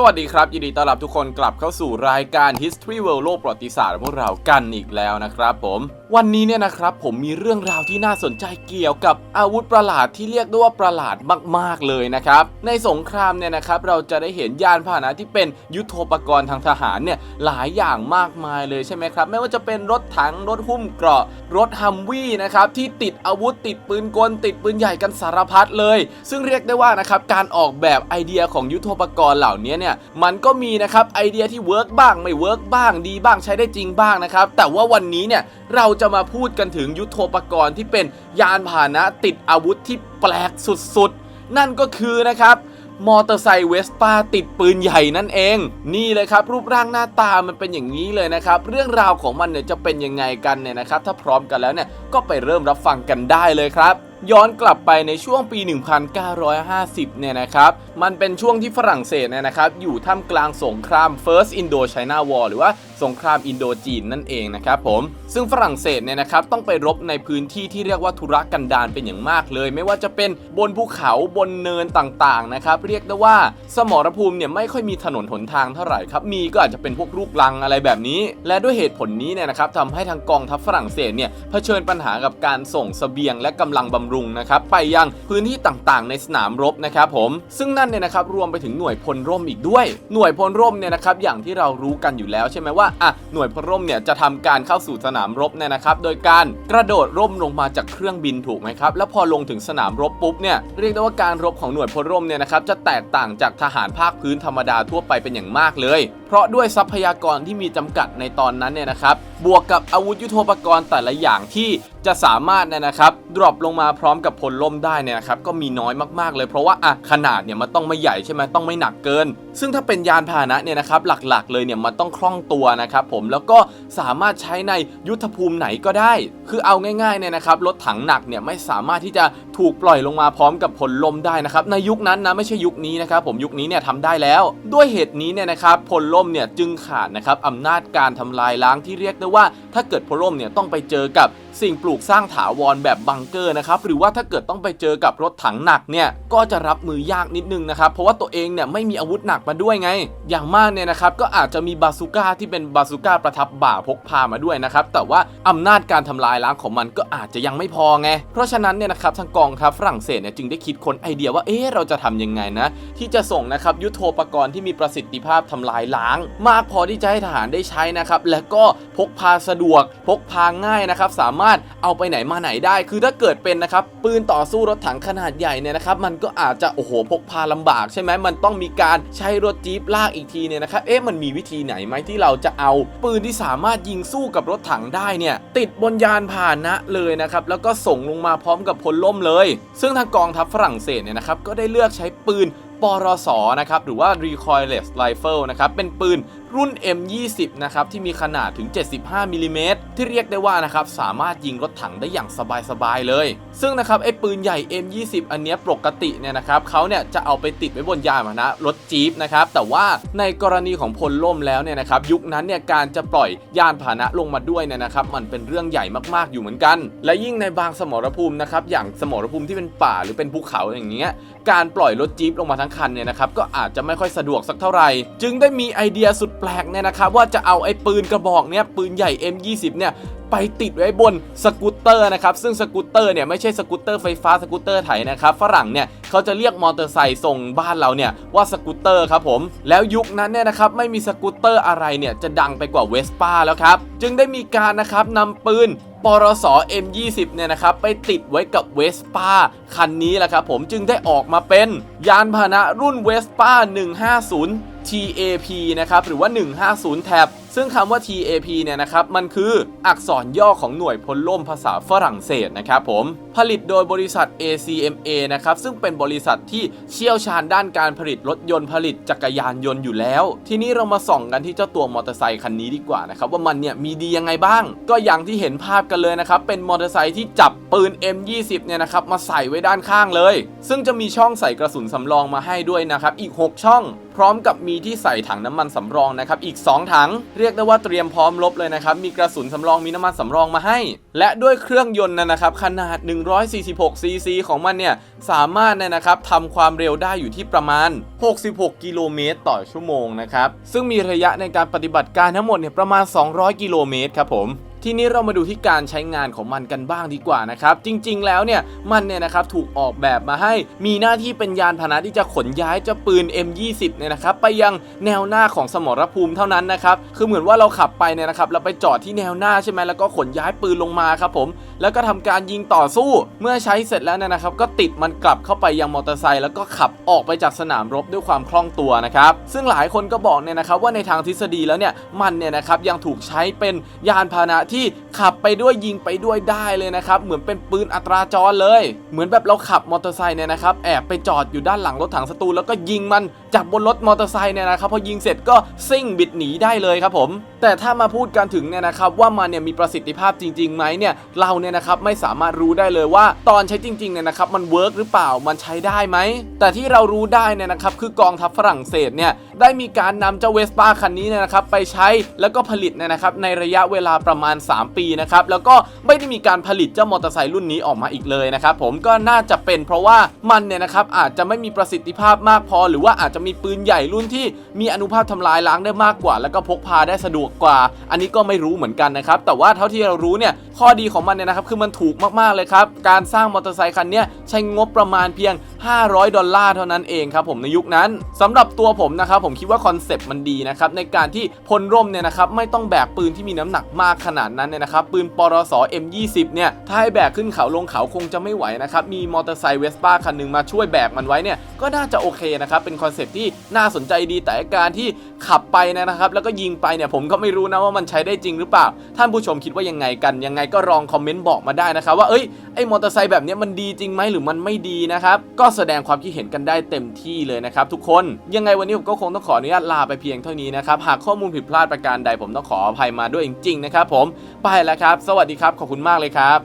สวัสดีครับ ยินดีต้อนรับทุกคนกลับเข้าสู่รายการ History World โลกประวัติศาสตร์ของพวกเรากันอีกแล้วนะครับผม วันนี้เนี่ยนะครับผมมีเรื่องราวที่น่าสนใจเกี่ยวกับอาวุธประหลาดที่เรียกได้ว่าประหลาดมากๆเลยนะครับ ในสงครามเนี่ยนะครับเราจะได้เห็นยานพาหนะที่เป็นยุทโธปกรณ์ทางทหารเนี่ยหลายอย่างมากมายเลยใช่ไหมครับไม่ว่าจะเป็นรถถังรถหุ้มเกราะ รถฮัมวี่นะครับที่ติดอาวุธติดปืนกลติดปืนใหญ่กันสารพัดเลย ซึ่งเรียกได้ว่านะครับการออกแบบไอเดียของยุทโธปกรณ์เหล่านี้เนี่ยมันก็มีนะครับไอเดียที่เวิร์กบ้างไม่เวิร์กบ้างดีบ้างใช้ได้จริงบ้างนะครับแต่ว่าวันนี้เนี่ยเราจะมาพูดกันถึงยุทโธปกรณ์ที่เป็นยานพาหนะติดอาวุธที่แปลกสุดๆ นั่นก็คือนะครับมอเตอร์ไซค์เวสป้าติดปืนใหญ่นั่นเอง นี่เลยครับ รูปร่างหน้าตามันเป็นอย่างนี้เลยนะครับ เรื่องราวของมันเนี่ยจะเป็นยังไงกันเนี่ยนะครับ ถ้าพร้อมกันแล้วเนี่ยก็ไปเริ่มรับฟังกันได้เลยครับ ย้อนกลับไปในช่วงปี 1950 เนี่ยนะครับ มันเป็นช่วงที่ฝรั่งเศสเนี่ยนะครับ อยู่ท่ามกลางสงคราม First Indo-China War หรือว่า สงครามอินโดจีนนั่นเองนะครับผม ซึ่งฝรั่งเศสเนี่ยนะครับต้องไปรบในพื้นที่ที่เรียกว่าธุรกันดารเป็นอย่างมากเลย ไม่ว่าจะเป็นบนภูเขาบนเนินต่างๆนะครับเรียกได้ว่าสมรภูมิเนี่ยไม่ค่อยมีถนนหนทางเท่าไหร่ครับมีก็อาจจะเป็นพวกลูกลังอะไรแบบนี้ และด้วยเหตุผลนี้เนี่ยนะครับทำให้ทางกองทัพฝรั่งเศสเนี่ยเผชิญปัญหากับการส่งเสบียงและกำลังบำรุงนะครับไปยังพื้นที่ต่างๆ ในสนามรบนะครับผม ซึ่งนั่นเนี่ยนะครับรวมไปถึงหน่วยพลร่มอีกด้วย หน่วยพลร่มเนี่ยนะครับอย่างที่เรารู้กันอยู่แล้วใช่ไหมว่าอะหน่วยพลร่มเนี่ยจะทำการเข้าสู่สนามรบเนี่ยนะครับ โดยการกระโดดร่มลงมาจากเครื่องบินถูกไหมครับ แล้วพอลงถึงสนามรบปุ๊บเนี่ยเรียกได้ว่าการรบของหน่วยพลร่มเนี่ยนะครับจะแตกต่างจากทหารภาคพื้นธรรมดาทั่วไปเป็นอย่างมากเลย เพราะด้วยทรัพยากรที่มีจำกัดในตอนนั้นเนี่ยนะครับ บวกกับอาวุธยุทโธปกรณ์แต่ละอย่างที่จะสามารถเนี่ยนะครับดรอปลงมาพร้อมกับพลล่มได้เนี่ยนะครับก็มีน้อยมากๆเลยเพราะว่าอะขนาดเนี่ยมันต้องไม่ใหญ่ใช่ไหมต้องไม่หนักเกิน ซึ่งถ้าเป็นยานพาหนะเนี่ยนะครับหลักๆ เลยเนี่ยมันต้องคล่องตัวนะครับผมแล้วก็สามารถใช้ในยุทธภูมิไหนก็ได้ คือเอาง่ายๆเนี่ยนะครับรถถังหนักเนี่ยไม่สามารถที่จะถูกปล่อยลงมาพร้อมกับพลลมได้นะครับในยุคนั้นนะไม่ใช่ยุคนี้นะครับผมยุคนี้เนี่ยทำได้แล้ว ด้วยเหตุนี้เนี่ยนะครับพลล่มเนี่ยจึงขาดนะครับอำนาจการทำลายล้างที่เรียกได้ว่าถ้าเกิดพลล่มเนี่ยต้องไปเจอกับ สิ่งปลูกสร้างถาวรแบบบังเกอร์นะครับหรือว่าถ้าเกิดต้องไปเจอกับรถถังหนักเนี่ยก็จะรับมือยากนิดนึงนะครับเพราะว่าตัวเองเนี่ยไม่มีอาวุธหนักมาด้วยไง อย่างมากเนี่ยนะครับก็อาจจะมีบาซูก้าที่เป็นบาซูก้าประทับบ่าพกพามาด้วยนะครับแต่ว่าอำนาจการทำลายล้างของมันก็อาจจะยังไม่พอไง เพราะฉะนั้นเนี่ยนะครับทางกองทัพฝรั่งเศสเนี่ยจึงได้คิดค้นไอเดียว่าเอ๊ะเราจะทำยังไงนะ ที่จะส่งนะครับยุทโธปกรณ์ที่มีประสิทธิภาพทำลายล้าง มากพอที่จะให้ทหารได้ใช้นะครับและก็พกพาสะดวกพกพาง่ายนะครับสามารถเอาไปไหนมาไหนได้ คือถ้าเกิดเป็นนะครับปืนต่อสู้รถถังขนาดใหญ่เนี่ยนะครับมันก็อาจจะโอ้โหพกพาลำบากใช่ไหมมันต้องมีการใช้รถจี๊ปลากอีกทีเนี่ยนะครับเอ๊ะมันมีวิธีไหนไหมที่เราจะเอาปืนที่สามารถยิงสู้กับรถถังได้เนี่ยติดบนยานพาหนะเลยนะครับแล้วก็ส่งลงมาพร้อมกับพลล่มเลย ซึ่งทางกองทัพฝรั่งเศสเนี่ยนะครับก็ได้เลือกใช้ปืนปรสนะครับหรือว่า recoilless rifle นะครับเป็นปืน รุ่น M20 นะครับที่มีขนาดถึง 75มิลิเมตรที่เรียกได้ว่านะครับสามารถยิงรถถังได้อย่างสบายๆเลย ซึ่งนะครับไอ้ปืนใหญ่ M20 อันเนี้ยปกติเนี่ยนะครับเขาเนี่ยจะเอาไปติดไว้บนยานพาหนะรถจี๊ปนะครับแต่ว่าในกรณีของพลล่มแล้วเนี่ยนะครับยุคนั้นเนี่ยการจะปล่อยยานพาหนะลงมาด้วยเนี่ยนะครับมันเป็นเรื่องใหญ่มากๆอยู่เหมือนกัน และยิ่งในบางสมรภูมินะครับอย่างสมรภูมิที่เป็นป่าหรือเป็นภูเขาอย่างเงี้ยการปล่อยรถจี๊ปลงมาทั้งคันเนี่ยนะครับก็อาจจะไม่ค่อยสะดวกสักเท่าไหร่ จึงได้มีไอเดียสุดปลกเนี่ยนะครับว่าจะเอาไอ้ปืนกระบอกเนี้ยปืนใหญ่ M20 เนี่ยไปติดไว้บนสกูตเตอร์นะครับซึ่งสกูตเตอร์เนี่ยไม่ใช่สกูตเตอร์ไฟฟ้าสกูตเตอร์ไถนะครับฝรั่งเนี่ยเขาจะเรียกมอเตอร์ไซค์ส่งบ้านเราเนี่ยว่าสกูตเตอร์ครับผมแล้วยุคนั้นเนี่ยนะครับไม่มีสกูตเตอร์อะไรเนี่ยจะดังไปกว่าเวสป้าแล้วครับจึงได้มีการนะครับนำปืนปรส M20 เนี่ยนะครับไปติดไว้กับเวสป้าคันนี้แหละครับผมจึงได้ออกมาเป็นยานพาหนะรุ่นเวสป้า150 TAP นะครับหรือว่า 150แท็บซึ่งคำว่า TAP เนี่ยนะครับมันคืออักษรย่อของหน่วยพลล่มภาษาฝรั่งเศสนะครับผม ผลิตโดยบริษัท ACMA นะครับซึ่งเป็นบริษัทที่เชี่ยวชาญด้านการผลิตรถยนต์ผลิตจักรยานยนต์อยู่แล้ว ทีนี้เรามาส่องกันที่เจ้าตัวมอเตอร์ไซค์คันนี้ดีกว่านะครับว่ามันเนี่ยมีดียังไงบ้าง ก็อย่างที่เห็นภาพกันเลยนะครับเป็นมอเตอร์ไซค์ที่จับปืน M20 เนี่ยนะครับมาใส่ไว้ด้านข้างเลย ซึ่งจะมีช่องใส่กระสุนสำรองมาให้ด้วยนะครับอีก 6 ช่อง พร้อมกับมีที่ใส่ถังน้ำมันสำรองนะครับอีก 2 ถังเรียกได้ว่าเตรียมพร้อมรบเลยนะครับมีกระสุนสำรองมีน้ำมันสำรองมาให้ และด้วยเครื่องยนต์นะนะครับขนาด 146 ซีซีของมันเนี่ยสามารถเนี่ยนะครับทำความเร็วได้อยู่ที่ประมาณ 66 กิโลเมตรต่อชั่วโมงนะครับซึ่งมีระยะในการปฏิบัติการทั้งหมดเนี่ยประมาณ 200 กิโลเมตรครับผม ทีนี้เรามาดูที่การใช้งานของมันกันบ้างดีกว่านะครับ จริง ๆ แล้วเนี่ยมันเนี่ยนะครับถูกออกแบบมาให้มีหน้าที่เป็นยานพาหนะที่จะขนย้ายเจ้าปืน M20 เนี่ยนะครับไปยังแนวหน้าของสมรภูมิเท่านั้นนะครับคือเหมือนว่าเราขับไปเนี่ยนะครับเราไปจอดที่แนวหน้าใช่ไหมแล้วก็ขนย้ายปืนลงมาครับผมแล้วก็ทำการยิงต่อสู้เมื่อใช้เสร็จแล้วเนี่ยนะครับ ก็ติดมันกลับเข้าไปยังมอเตอร์ไซค์แล้วก็ขับออกไปจากสนามรบด้วยความคล่องตัวนะครับซึ่งหลายคนก็บอกเนี่ยนะครับว่าในทางทฤษฎีแล้วเนี่ยมันเนี่ยนะครับยังถูกใช้เป็นยานพาหนะที่ขับไปด้วยยิงไปด้วยได้เลยนะครับเหมือนเป็นปืนอัตราจรเลย เหมือนแบบเราขับมอเตอร์ไซค์เนี่ยนะครับแอบไปจอดอยู่ด้านหลังรถถังศัตรูแล้วก็ยิงมันจากบนรถมอเตอร์ไซค์เนี่ยนะครับพอยิงเสร็จก็ซิ่งบิดหนีได้เลยครับผม แต่ถ้ามาพูดกันถึงเนี่ยนะครับว่ามันเนี่ยมีประสิทธิภาพจริงๆไหมเนี่ยเราเนี่ยนะครับไม่สามารถรู้ได้เลยว่าตอนใช้จริงๆเนี่ยนะครับมันเวิร์กหรือเปล่ามันใช้ได้ไหมแต่ที่เรารู้ได้เนี่ยนะครับคือกองทัพฝรั่งเศสเนี่ยได้มีการนำเจ้าเวสป้าคันนี้เนี่ยนะครับไปใช้แล้วก็ผลิตเนี่ยนะครับในระยะเวลาประมาณ3 ปีนะครับแล้วก็ไม่ได้มีการผลิตเจ้ามอเตอร์ไซค์รุ่นนี้ออกมาอีกเลยนะครับผมก็น่าจะเป็นเพราะว่ามันเนี่ยนะครับอาจจะไม่มีประสิทธิภาพมากพอ หรือว่าอาจจะมีปืนใหญ่รุ่นที่มีอนุภาพทำลายล้างได้มากกว่า แล้วก็พกพาได้สะดวกกว่า อันนี้ก็ไม่รู้เหมือนกันนะครับแต่ว่าเท่าที่เรารู้เนี่ยข้อดีของมันเนี่ยนะครับคือมันถูกมากๆเลยครับการสร้างมอเตอร์ไซค์คันนี้ใช้งบประมาณเพียง 500 ดอลลาร์เท่านั้นเองครับผมในยุคนั้นสำหรับตัวผมนะครับผมคิดว่าคอนเซปต์มันดีนะครับในการที่พลร่มเนี่ยนะครับไม่ต้องแบกปืนที่มีน้ำหนักมากขนาดนั้นเนี่ยนะครับปืนปรส M20 เนี่ยถ้าให้แบกขึ้นเขาลงเขาคงจะไม่ไหวนะครับมีมอเตอร์ไซค์เวสป้าคันหนึ่งมาช่วยแบกมันไว้เนี่ยก็น่าจะโอเคนะครับเป็นคอนเซปที่น่าสนใจดีแต่การที่ขับไปนะครับแล้วก็ยิงไปเนี่ยผมก็ไม่รู้นะว่ามันใช้ได้จริงหรือเปล่า ท่านผู้ชมคิดว่ายังไงกันยังไงก็ลองคอมเมนต์บอกมาได้นะครับว่าเอ้ยไอ้มอเตอร์ไซค์แบบนี้มันดีจริงไหมหรือมันไม่ดีนะครับก็แสดงความคิดเห็นกันได้เต็มที่เลยนะครับทุกคนยังไงวันนี้ผมก็คงต้องขออนุญาตลาไปเพียงเท่านี้นะครับหากข้อมูลผิดพลาดประการใดผมต้องขออภัยมาด้วยจริงๆนะครับผมไปแล้วครับ สวัสดีครับ ขอบคุณมากเลยครับ